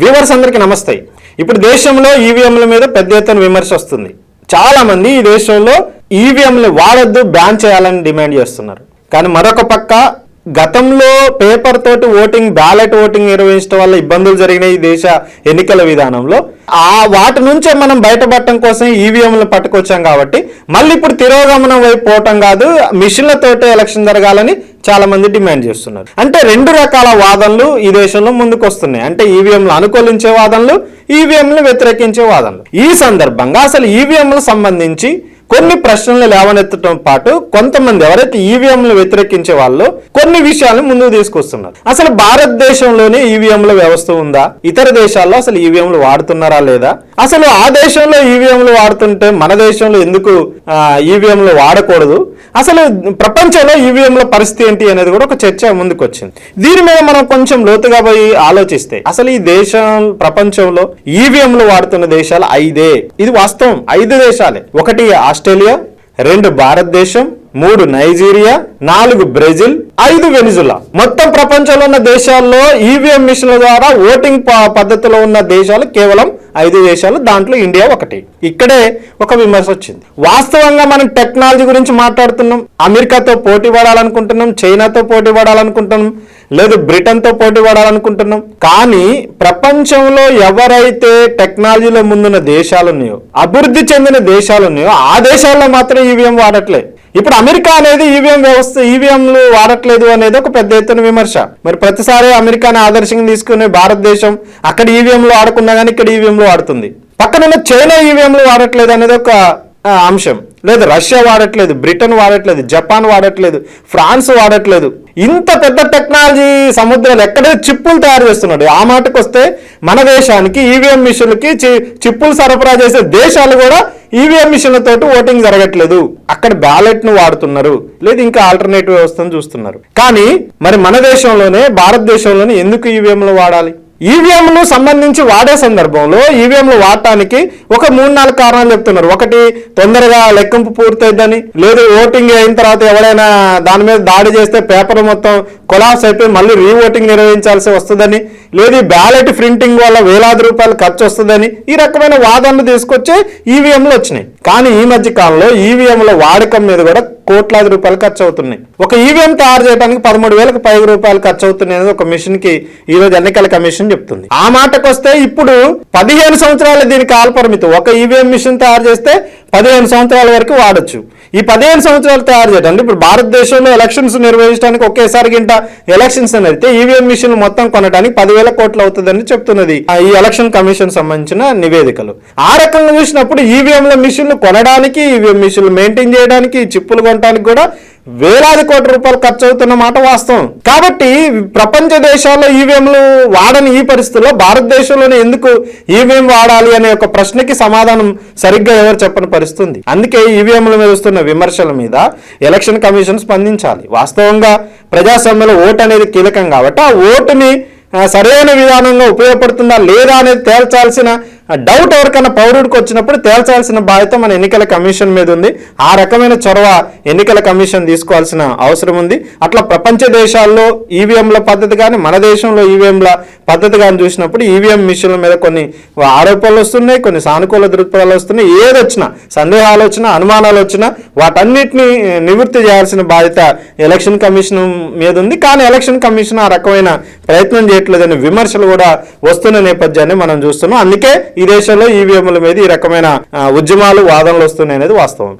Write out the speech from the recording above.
Viewers అందరికీ నమస్తే. ఇప్పుడు దేశంలో ఈవీఎంల మీద పెద్ద ఎత్తున విమర్శ వస్తుంది. చాలా మంది ఈ దేశంలో ఈవీఎంలు వాడొద్దు బ్యాన్ చేయాలని డిమాండ్ చేస్తున్నారు. కానీ మరొక పక్క గతంలో పేపర్ తోటి ఓటింగ్ బ్యాలెట్ ఓటింగ్ నిర్వహించడం వల్ల ఇబ్బందులు జరిగినాయి ఈ దేశ ఎన్నికల విధానంలో. ఆ వాటి నుంచే మనం బయటపడటం కోసం ఈవీఎంలు పట్టుకొచ్చాం కాబట్టి మళ్ళీ ఇప్పుడు తిరోగమనం వైపు పోవటం కాదు మిషన్లతోటే ఎలక్షన్ జరగాలని చాలా మంది డిమాండ్ చేస్తున్నారు. అంటే రెండు రకాల వాదనలు ఈ దేశంలో ముందుకు వస్తున్నాయి అంటే ఈవీఎంలు అనుకూలించే వాదనలు ఈవీఎంలు వ్యతిరేకించే వాదనలు. ఈ సందర్భంగా అసలు ఈవీఎంలకు సంబంధించి కొన్ని ప్రశ్నలు లేవనెత్తడం పాటు కొంతమంది ఎవరైతే ఈవీఎంలు వ్యతిరేకించే వాళ్ళు కొన్ని విషయాలను ముందుకు తీసుకొస్తున్నారు. అసలు భారతదేశంలోనే ఈవీఎంల వ్యవస్థ ఉందా? ఇతర దేశాల్లో అసలు ఈవీఎంలు వాడుతున్నారా లేదా? అసలు ఆ దేశంలో ఈవీఎంలు వాడుతుంటే మన దేశంలో ఎందుకు ఈవీఎంలు వాడకూడదు? అసలు ప్రపంచంలో ఈవీఎంల పరిస్థితి ఏంటి అనేది కూడా ఒక చర్చ ముందుకు వచ్చింది దీని మీద మనం కొంచెం లోతుగా పోయి ఆలోచిస్తే అసలు ఈ దేశం ప్రపంచంలో ఈవీఎంలు వాడుతున్న దేశాలు ఐదే. ఇది వాస్తవం. ఐదు దేశాలే. ఒకటి ఆస్ట్రేలియా ఆస్ట్రేలియా రెండు భారతదేశం మూడు నైజీరియా నాలుగు బ్రెజిల్ ఐదు వెనిజులా. మొత్తం ప్రపంచంలో ఉన్న దేశాల్లో ఈవీఎం మిషన్ల ద్వారా ఓటింగ్ ప- పద్ధతిలో ఉన్న దేశాలు కేవలం ఐదు దేశాలు దాంట్లో ఇండియా ఒకటి. ఇక్కడే ఒక విమర్శ వచ్చింది. వాస్తవంగా మనం టెక్నాలజీ గురించి మాట్లాడుతున్నాం. అమెరికాతో పోటీ పడాలనుకుంటున్నాం చైనాతో పోటీ పడాలనుకుంటున్నాం. లేదు బ్రిటన్తో పోటీ పడాలనుకుంటున్నాం. కానీ ప్రపంచంలో ఎవరైతే టెక్నాలజీలో ముందున్న దేశాలు ఉన్నాయో అభివృద్ధి చెందిన దేశాలు ఉన్నాయో ఆ దేశాల్లో మాత్రం ఈవీఎం వాడట్లే. ఇప్పుడు అమెరికా అనేది ఈవీఎం వ్యవస్థ ఈవీఎంలు వాడట్లేదు అనేది ఒక పెద్ద ఎత్తున విమర్శ. మరి ప్రతిసారి అమెరికాని ఆదర్శంగా తీసుకునే భారతదేశం అక్కడ ఈవీఎంలు వాడకున్నా కానీ ఇక్కడ ఈవీఎంలు వాడుతుంది. పక్కన చైనా ఈవీఎంలు వాడట్లేదు అనేది ఒక అంశం. లేదు రష్యా వాడట్లేదు బ్రిటన్ వాడట్లేదు జపాన్ వాడట్లేదు ఫ్రాన్స్ వాడట్లేదు. ఇంత పెద్ద టెక్నాలజీ సముద్రాలు ఎక్కడే చిప్పులు తయారు చేస్తున్నాడు? ఆ మాటకు వస్తే మన దేశానికి ఈవీఎం మిషన్లకి చిప్పులు సరఫరా చేసే దేశాలు కూడా ఈవీఎం మిషన్లతోటి ఓటింగ్ జరగట్లేదు. అక్కడ బ్యాలెట్ను వాడుతున్నారు. లేదు ఇంకా ఆల్టర్నేటివ్ వ్యవస్థను చూస్తున్నారు. కానీ మరి మన దేశంలోనే భారతదేశంలోనే ఎందుకు ఈవీఎంలు వాడాలి? ఈవీఎంలు సంబంధించి వాడే సందర్భంలో ఈవీఎంలు వాడటానికి ఒక మూడు నాలుగు కారణాలు చెప్తున్నారు. ఒకటి తొందరగా లెక్కింపు పూర్తయిద్దని లేదు ఓటింగ్ అయిన తర్వాత ఎవరైనా దాని మీద దాడి చేస్తే పేపర్ మొత్తం కొలాప్స్ అయిపోయి మళ్ళీ రీఓటింగ్ నిర్వహించాల్సి వస్తుందని లేదు బ్యాలెట్ ప్రింటింగ్ వల్ల వేలాది రూపాయలు ఖర్చు వస్తుందని ఈ రకమైన వాదనలు తీసుకొచ్చే ఈవీఎంలు వచ్చినాయి. కానీ ఈ మధ్య కాలంలో ఈవీఎంల వాడకం మీద కూడా కోట్లాది రూపాయలు ఖర్చు అవుతున్నాయి ఒక ఈవీఎం తయారు చేయడానికి పదమూడు వేలకు పైగా రూపాయలు ఖర్చు అవుతున్నాయి అనేది ఒక మిషన్కి ఈ రోజు ఎన్నికల కమిషన్ చెప్తుంది. ఆ మాటకు వస్తే ఇప్పుడు పదిహేను సంవత్సరాల దీని కాలపరిమితి. ఒక ఈవీఎం మిషన్ తయారు చేస్తే పదిహేను సంవత్సరాల వరకు వాడొచ్చు. ఈ పదిహేను సంవత్సరాలు తయారు చేయడం ఇప్పుడు భారతదేశంలో ఎలక్షన్స్ నిర్వహించడానికి ఒకేసారి గింట ఎలక్షన్స్ అని అయితే ఈవీఎం మిషన్లు మొత్తం కొనడానికి పదివేల కోట్లు అవుతుందని చెప్తున్నది. ఆ ఈ ఎలక్షన్ కమిషన్ సంబంధించిన నివేదికలు. ఆ రకంగా చూసినప్పుడు ఈవీఎంల మిషన్లు కొనడానికి మిషన్లు మెయింటైన్ చేయడానికి చిప్పులు కొనడానికి కూడా వేలాది కోట్ల రూపాయలు ఖర్చు అవుతున్న మాట వాస్తవం. కాబట్టి ప్రపంచ దేశాల్లో ఈవీఎంలు వాడని ఈ పరిస్థితుల్లో భారతదేశంలోనే ఎందుకు ఈవీఎం వాడాలి అనే ఒక ప్రశ్నకి సమాధానం సరిగ్గా ఎవరు చెప్పని పరిస్థితుంది? అందుకే ఈవీఎంల మీద వస్తున్న విమర్శల మీద ఎలక్షన్ కమిషన్ స్పందించాలి. వాస్తవంగా ప్రజాస్వామ్యంలో ఓటు అనేది కీలకం కాబట్టి ఆ ఓటుని సరైన విధానంగా ఉపయోగపడుతుందా లేదా అనేది తేల్చాల్సిన డౌట్ ఎవరికైనా పౌరుడికి వచ్చినప్పుడు తేల్చాల్సిన బాధ్యత మన ఎన్నికల కమిషన్ మీద ఉంది. ఆ రకమైన చొరవ ఎన్నికల కమిషన్ తీసుకోవాల్సిన అవసరం ఉంది. అట్లా ప్రపంచ దేశాల్లో ఈవీఎంల పద్ధతి కానీ మన దేశంలో ఈవీఎంల పద్ధతి కానీ చూసినప్పుడు ఈవీఎం మిషన్ల మీద కొన్ని ఆరోపణలు వస్తున్నాయి కొన్ని సానుకూల దృక్పథాలు వస్తున్నాయి. ఏది వచ్చినా సందేహాలు వచ్చినా అనుమానాలు వచ్చినా వాటన్నిటిని నివృత్తి చేయాల్సిన బాధ్యత ఎలక్షన్ కమిషన్ మీద ఉంది. కానీ ఎలక్షన్ కమిషన్ ఆ రకమైన ప్రయత్నం చేయట్లేదనే విమర్శలు కూడా వస్తున్న నేపథ్యాన్ని మనం చూస్తున్నాం. అందుకే ఈ దేశంలో ఈవీఎంల మీద ఈ రకమైన ఉద్యమాలు వాదనలు వస్తున్నాయి అనేది వాస్తవం.